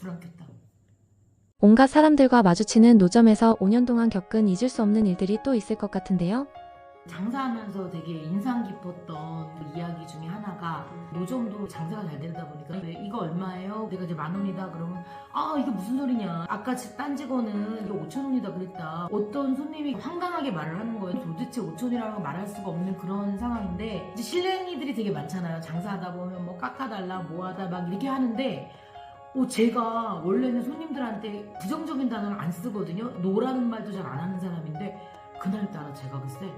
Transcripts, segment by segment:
불안겠다. 온갖 사람들과 마주치는 노점에서 5년 동안 겪은 잊을 수 없는 일들이 또 있을 것 같은데요. 장사하면서 되게 인상 깊었던 그 이야기 중에 하나가 노점도 장사가 잘 되다 보니까 왜 이거 얼마예요? 내가 이제 만 원이다 그러면 아 이게 무슨 소리냐 아까 집딴 직원은 이게 5천 원이다 그랬다 어떤 손님이 황당하게 말을 하는 거예요 도대체 5천이라고 말할 수가 없는 그런 상황인데 이제 실랭이들이 되게 많잖아요 장사하다 보면 뭐 깎아달라 뭐하다 막 이렇게 하는데 어, 제가 원래는 손님들한테 부정적인 단어를 안 쓰거든요 노라는 말도 잘 안 하는 사람인데 그날따라 제가 글쎄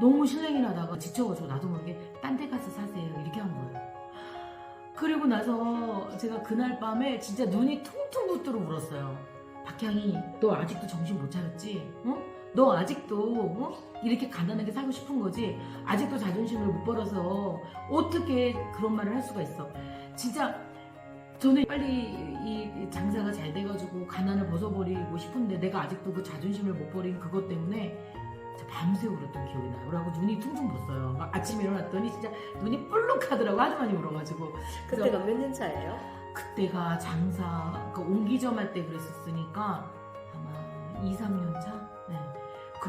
너무 실랭이 나다가 지쳐가지고 나도 모르게 딴 데 가서 사세요 이렇게 한 거예요. 그리고 나서 제가 그날 밤에 진짜 눈이 퉁퉁 붓도록 울었어요. 박향이 너 아직도 정신 못 차렸지? 어? 너 아직도 어? 이렇게 가난하게 살고 싶은 거지? 아직도 자존심을 못 벌어서 어떻게 그런 말을 할 수가 있어? 진짜 저는 빨리 이 장사가 잘 돼가지고 가난을 벗어버리고 싶은데 내가 아직도 그 자존심을 못 버린 그것 때문에 밤새 울었던 기억이 나요. 그러고 눈이 퉁퉁 붓어요. 막 아침에 일어났더니 진짜 눈이 뿔룩하더라고 하도 많이 울어가지고. 그때가 몇 년 차예요? 그때가 장사 그 옹기점 할 때 그랬었으니까 아마 2, 3년 차?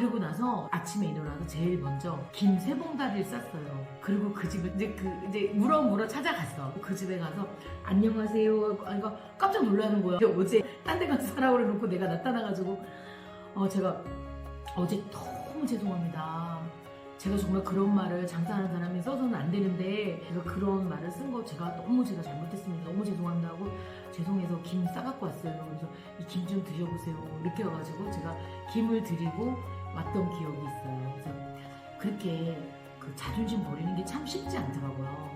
네. 그리고 나서 아침에 일어나서 제일 먼저 김 세 봉다리를 쌌어요. 그리고 그 집에 이제 그 이제 물어 물어 찾아갔어. 그 집에 가서 안녕하세요. 아니 까 깜짝 놀라는 거야. 어제 딴 데 가서 살아 그래 놓고 내가 나타나가지고 어 제가 어제 너무 죄송합니다. 제가 정말 그런 말을 장사하는 사람이 써서는 안 되는데 제가 그런 말을 쓴 거 제가 너무 제가 잘못했습니다. 너무 죄송합니다 하고 죄송해서 김 싸갖고 왔어요. 그래서 이 김 좀 드셔보세요. 이렇게 와가지고 제가 김을 드리고 왔던 기억이 있어요. 그래서 그렇게 그 자존심 버리는 게 참 쉽지 않더라고요.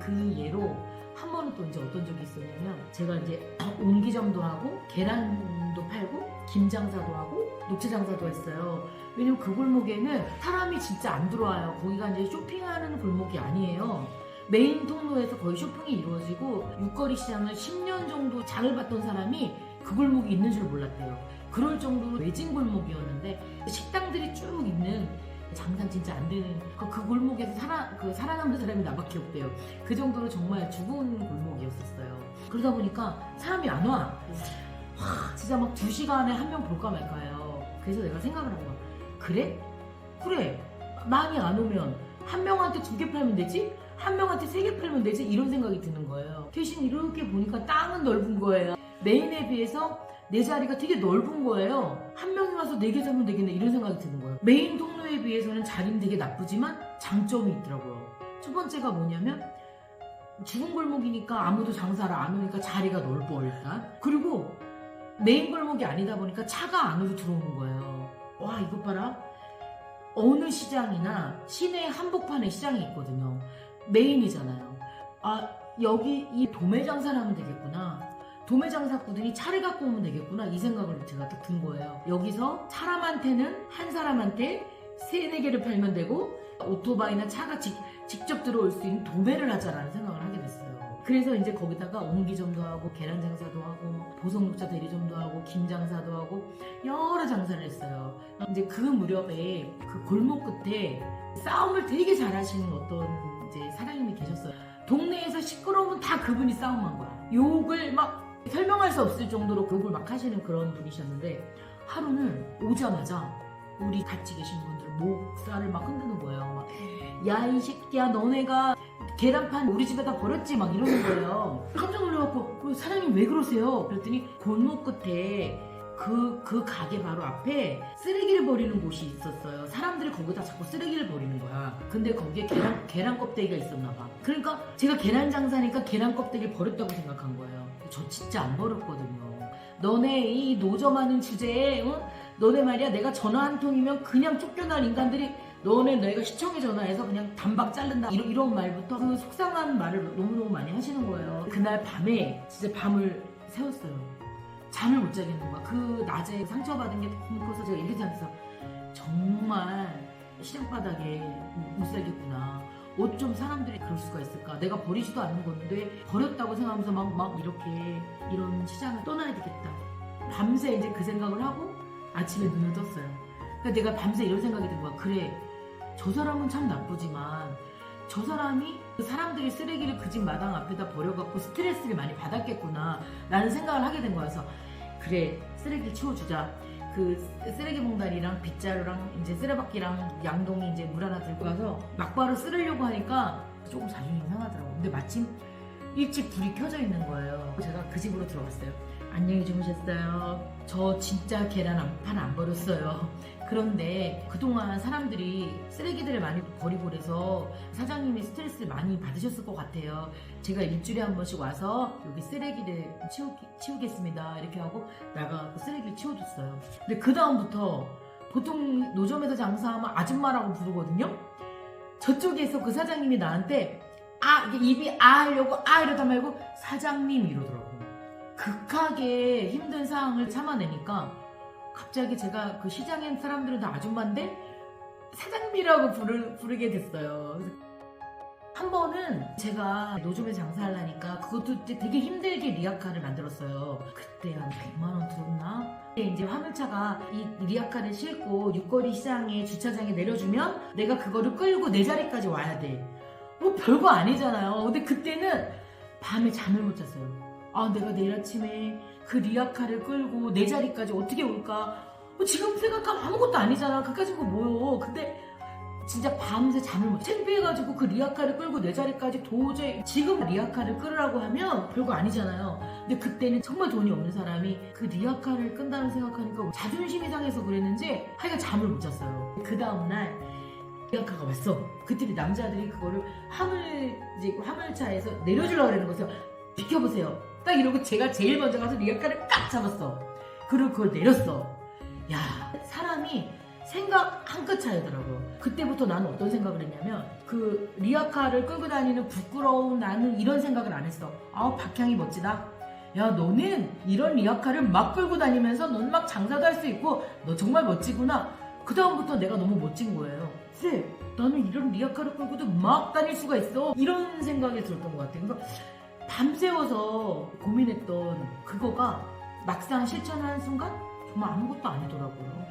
그 예로 한 번은 또 이제 어떤 적이 있었냐면 제가 이제 옹기점도 하고 계란도 팔고 김 장사도 하고 녹차 장사도 했어요. 왜냐면 그 골목에는 사람이 진짜 안 들어와요. 거기가 이제 쇼핑하는 골목이 아니에요. 메인 통로에서 거의 쇼핑이 이루어지고 육거리 시장을 10년 정도 장을 봤던 사람이 그 골목이 있는 줄 몰랐대요. 그럴 정도로 외진 골목이었는데 식당들이 쭉 있는 장사 진짜 안 되는 그, 그 골목에서 살아 그 살아남은 사람이 나밖에 없대요. 그 정도로 정말 죽은 골목이었었어요. 그러다 보니까 사람이 안 와. 와, 진짜 막 두 시간에 한 명 볼까 말까요. 그래서 내가 생각을 한 거야. 그래? 그래. 많이 안 오면 한 명한테 두 개 팔면 되지? 한 명한테 세 개 팔면 되지? 이런 생각이 드는 거예요. 대신 이렇게 보니까 땅은 넓은 거예요. 메인에 비해서 내 자리가 되게 넓은 거예요. 한 명이 와서 네개 사면 되겠네 이런 생각이 드는 거예요. 메인 통로에 비해서는 자리는 되게 나쁘지만 장점이 있더라고요. 첫 번째가 뭐냐면 죽은 골목이니까 아무도 장사를 안 오니까 자리가 넓어 일단. 그리고 메인 골목이 아니다 보니까 차가 안으로 들어오는 거예요. 와 이것 봐라. 어느 시장이나 시내 한복판에 시장이 있거든요. 메인이잖아요. 아 여기 이 도매 장사를 하면 되겠구나. 도매 장사꾼들이 차를 갖고 오면 되겠구나 이 생각을 제가 딱 든 거예요. 여기서 사람한테는 한 사람한테 세네 개를 팔면 되고 오토바이나 차가 직, 직접 들어올 수 있는 도매를 하자라는 생각을 하게 됐어요. 그래서 이제 거기다가 옹기점도 하고 계란 장사도 하고 보성녹차 대리점도 하고 김 장사도 하고 여러 장사를 했어요. 이제 그 무렵에 그 골목 끝에 싸움을 되게 잘하시는 어떤 이제 사장님이 계셨어요. 동네에서 시끄러우면 다 그분이 싸움한 거야. 욕을 막 설명할 수 없을 정도로 욕을 막 하시는 그런 분이셨는데 하루는 오자마자 우리 같이 계신 분들 목살을 막 흔드는 거예요. 야 이 새끼야 너네가 계란판 우리 집에다 버렸지 막 이러는 거예요. 깜짝 놀라갖고 그 사장님 왜 그러세요? 그랬더니 골목 끝에 그, 그 가게 바로 앞에 쓰레기를 버리는 곳이 있었어요. 사람들이 거기다 자꾸 쓰레기를 버리는 거야. 근데 거기에 계란, 계란 껍데기가 있었나 봐. 그러니까 제가 계란 장사니까 계란 껍데기를 버렸다고 생각한 거예요. 저 진짜 안 버렸거든요. 너네 이 노점하는 주제에, 어? 너네 말이야 내가 전화 한 통이면 그냥 쫓겨난 인간들이 너네 내가 시청에 전화해서 그냥 단박 자른다 이런, 이런 말부터 그 속상한 말을 너무너무 많이 하시는 거예요 그날 밤에 진짜 밤을 새웠어요 잠을 못 자겠는 거야 그 낮에 상처받은 게 너무 커서 제가 이렇게 생각해서 정말 시장 바닥에 못 살겠구나. 어쩜 사람들이 그럴 수가 있을까? 내가 버리지도 않는 건데 버렸다고 생각하면서 막, 막 이렇게 이런 시장을 떠나야 되겠다. 밤새 이제 그 생각을 하고 아침에 눈을 떴어요. 그러니까 내가 밤새 이런 생각이 든 거야. 그래, 저 사람은 참 나쁘지만 저 사람이 그 사람들이 쓰레기를 그 집 마당 앞에다 버려갖고 스트레스를 많이 받았겠구나 라는 생각을 하게 된 거여서 그래 쓰레기를 치워주자 그 쓰레기 봉다리랑 빗자루랑 이제 쓰레받기랑 양동이 이제 물 하나 들고 와서 막바로 쓰려고 하니까 조금 자존심 상하더라고 근데 마침 일찍 불이 켜져 있는 거예요. 제가 그 집으로 들어갔어요. 안녕히 주무셨어요 저 진짜 계란 한판 안 버렸어요 그런데 그동안 사람들이 쓰레기들을 많이 버리고 그래서 사장님이 스트레스를 많이 받으셨을 것 같아요. 제가 일주일에 한 번씩 와서 여기 쓰레기를 치우, 치우 겠습니다. 이렇게 하고 나가고 쓰레기를 치워줬어요. 근데 그 다음부터 보통 노점에서 장사하면 아줌마라고 부르거든요. 저쪽에서 그 사장님이 나한테 아 입이 아 하려고 아 이러다 말고 사장님 이러더라고. 극하게 힘든 상황을 참아내니까 갑자기 제가 그 시장에 사람들은 다 아줌마인데 사장님이라고 부르, 부르게 됐어요. 한 번은 제가 노점에 장사하려니까 그것도 되게 힘들게 리아카를 만들었어요. 그때 한 100만 원 들었나? 근데 이제 화물차가 이 리아카를 싣고 육거리 시장에 주차장에 내려주면 내가 그거를 끌고 내 자리까지 와야 돼. 뭐 별거 아니잖아요. 근데 그때는 밤에 잠을 못 잤어요. 아 내가 내일 아침에 그 리아카를 끌고 내 자리까지 어떻게 올까? 뭐 지금 생각하면 아무것도 아니잖아. 그까짓 거 뭐요. 근데 진짜 밤새 잠을 못 창피해가지고 그 리아카를 끌고 내 자리까지 도저히 지금 리아카를 끌으라고 하면 별거 아니잖아요. 근데 그때는 정말 돈이 없는 사람이 그 리아카를 끈다는 생각하니까 자존심이 상해서 그랬는지 하여간 잠을 못 잤어요. 그 다음날 리아카가 왔어. 그때 남자들이 그거를 화물 이제 화물차에서 내려주려고 그러는 거죠. 비켜보세요. 딱 이러고 제가 제일 먼저 가서 리아카를 딱 잡았어. 그리고 그걸 내렸어. 야 사람이 생각 한 끗 차이더라고요. 그때부터 나는 어떤 생각을 했냐면 그 리아카를 끌고 다니는 부끄러운 나는 이런 생각을 안 했어. 아우 박향이 멋지다. 야 너는 이런 리아카를 막 끌고 다니면서 넌 막 장사도 할 수 있고 너 정말 멋지구나. 그 다음부터 내가 너무 멋진 거예요. 그래 나는 이런 리아카를 끌고도 막 다닐 수가 있어. 이런 생각이 들었던 것 같아요. 그래서 밤새워서 고민했던 그거가 막상 실천하는 순간 정말 아무것도 아니더라고요.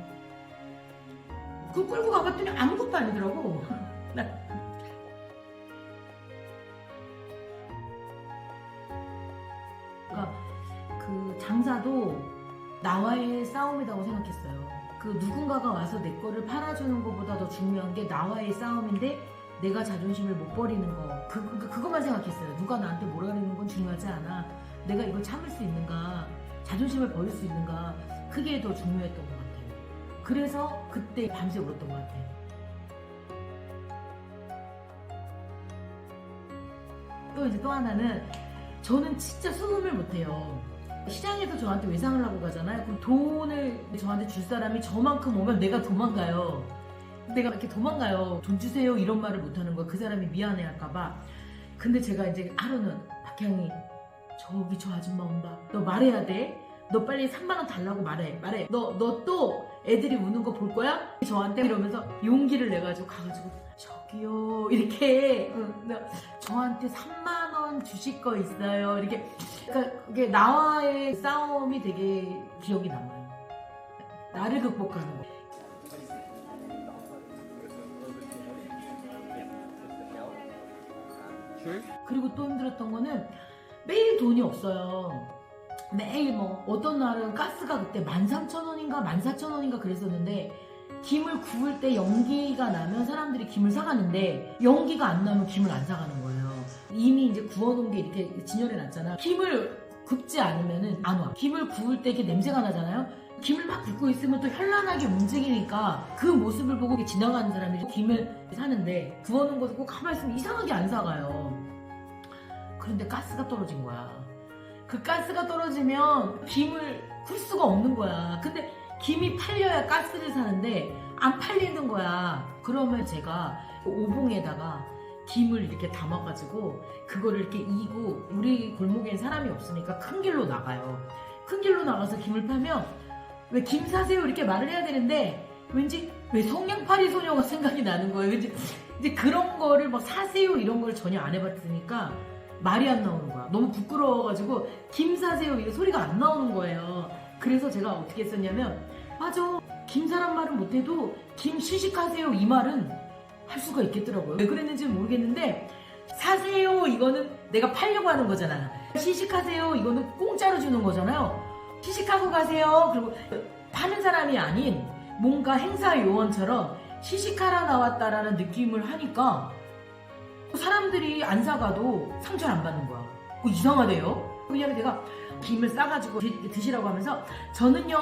그 끌고 가봤더니 아무것도 아니더라고. 나 그러니까 그 장사도 나와의 싸움이라고 생각했어요. 그 누군가가 와서 내 거를 팔아주는 것보다 더 중요한 게 나와의 싸움인데 내가 자존심을 못 버리는 거. 그, 그, 그것만 생각했어요. 누가 나한테 뭐라 그러는 건 중요하지 않아. 내가 이걸 참을 수 있는가. 자존심을 버릴 수 있는가. 그게 더 중요했던 것 같아요. 그래서 그때 밤새 울었던 것 같아요. 또 이제 또 하나는 저는 진짜 수금을 못해요. 시장에서 저한테 외상을 하고 가잖아요. 그럼 돈을 저한테 줄 사람이 저만큼 오면 내가 도망가요. 내가 이렇게 도망가요. 돈 주세요 이런 말을 못하는 거야. 그 사람이 미안해 할까봐. 근데 제가 이제 하루는 박향이 저기 저 아줌마 온다. 너 말해야 돼. 너 빨리 3만 원 달라고 말해. 말해. 너 너 또 애들이 우는 거 볼 거야? 저한테 이러면서 용기를 내가지고 가가지고 저기요 이렇게 응, 나 저한테 3만 원 주실 거 있어요. 이렇게 그러니까 이게 나와의 싸움이 되게 기억이 남아요. 나를 극복하는 거. 그리고 또 힘들었던 거는 매일 돈이 없어요. 매일 뭐 어떤 날은 가스가 그때 13,000원인가 14,000원인가 그랬었는데 김을 구울 때 연기가 나면 사람들이 김을 사가는데 연기가 안 나면 김을 안 사가는 거예요. 이미 이제 구워놓은 게 이렇게 진열해 놨잖아. 김을 굽지 않으면은 안 와. 김을 구울 때 이렇게 냄새가 나잖아요. 김을 막 굽고 있으면 또 현란하게 움직이니까 그 모습을 보고 지나가는 사람이 김을 사는데 구워놓은 것도 꼭 가만히 있으면 이상하게 안 사가요. 그런데 가스가 떨어진 거야. 그 가스가 떨어지면 김을 굴 수가 없는 거야. 근데 김이 팔려야 가스를 사는데 안 팔리는 거야. 그러면 제가 오봉에다가 김을 이렇게 담아가지고 그거를 이렇게 이고 우리 골목엔 사람이 없으니까 큰 길로 나가요. 큰 길로 나가서 김을 팔면 왜 김 사세요 이렇게 말을 해야 되는데 왠지 왜 성냥팔이 소녀가 생각이 나는 거예요. 왠지 이제 그런 거를 막 사세요 이런 걸 전혀 안 해봤으니까 말이 안 나오는 거야. 너무 부끄러워가지고 김 사세요 이 소리가 안 나오는 거예요. 그래서 제가 어떻게 했었냐면 맞아 김 사람 말은 못해도 김 시식하세요 이 말은 할 수가 있겠더라고요. 왜 그랬는지 는 모르겠는데 사세요 이거는 내가 팔려고 하는 거잖아. 시식하세요 이거는 공짜로 주는 거잖아요. 시식하고 가세요. 그리고 파는 사람이 아닌 뭔가 행사 요원처럼 시식하러 나왔다라는 느낌을 하니까 사람들이 안 사가도 상처를 안 받는 거야. 어, 이상하대요. 그냥 내가 김을 싸가지고 드- 드시라고 하면서 저는요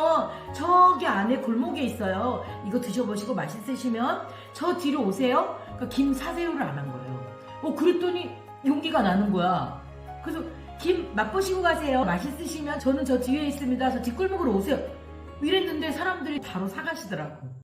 저기 안에 골목에 있어요. 이거 드셔보시고 맛있으시면 저 뒤로 오세요. 그러니까 김 사세요를 안 한 거예요. 어 그랬더니 용기가 나는 거야. 그래서 김 맛보시고 가세요. 맛있으시면 저는 저 뒤에 있습니다. 저 뒷골목으로 오세요. 이랬는데 사람들이 바로 사가시더라고.